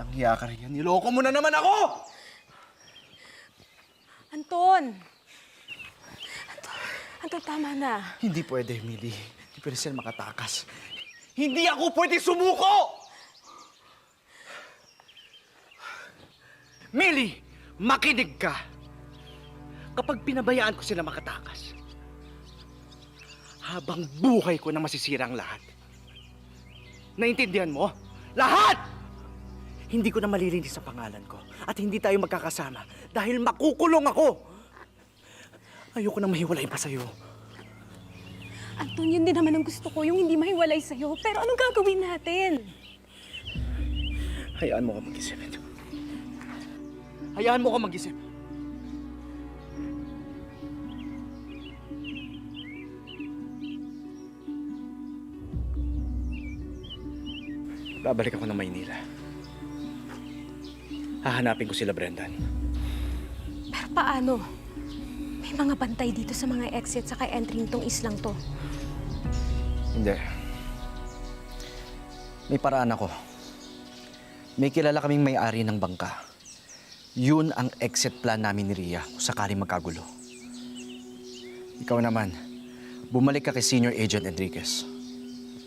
Lang hiya ka rin yan. Niloko mo na naman ako! Anton! Anton, Anton, tama na. Hindi pwede, Millie. Hindi pwede sila makatakas. Hindi ako pwede sumuko! Millie, makinig ka. Kapag pinabayaan ko sila makatakas, habang buhay ko na masisira ang lahat. Naintindihan mo? Lahat! Hindi ko na malilinis sa pangalan ko at hindi tayo magkakasama dahil makukulong ako. Ayoko na mahiwalay pa sa'yo. Anton, yun din naman ang gusto ko, yung hindi mahiwalay sa'yo. Pero anong gagawin natin? Hayaan mo ka mag-isip. Hayaan mo ka mag-isip. Babalik ako ng Maynila. Hahanapin ko sila, Brendan. Pero paano? May mga bantay dito sa mga exit sa entry nitong islang to. Hindi. May paraan ako. May kilala kaming may-ari ng bangka. Yun ang exit plan namin ni Ria kung sakaling magkagulo. Ikaw naman, bumalik ka kay Senior Agent Enriquez.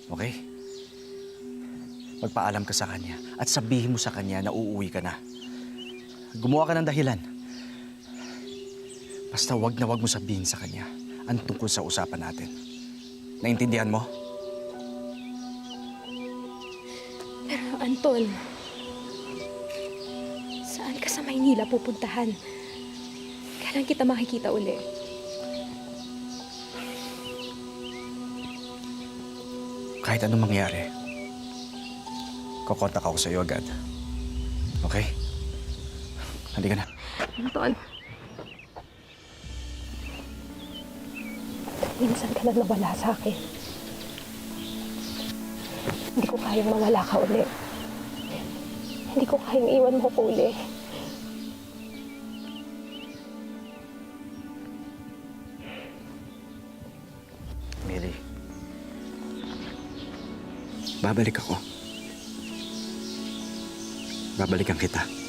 Okay? Magpaalam ka sa kanya at sabihin mo sa kanya na uuwi ka na. Gumawa ka ng dahilan. Basta wag na wag mo sabihin sa kanya ang tungkol sa usapan natin. Naintindihan mo? Pero Anton, saan ka sa Maynila pupuntahan? Kailan kita makikita uli? Kahit anong mangyari, kukontak ako sa iyo agad. Okay? Halika na. Anton. Minsan ka na nawala sa akin. Hindi ko kayang mawala ka uli. Hindi ko kayang iwan mo ko uli. Millie. Babalik ako. Babalikan kita.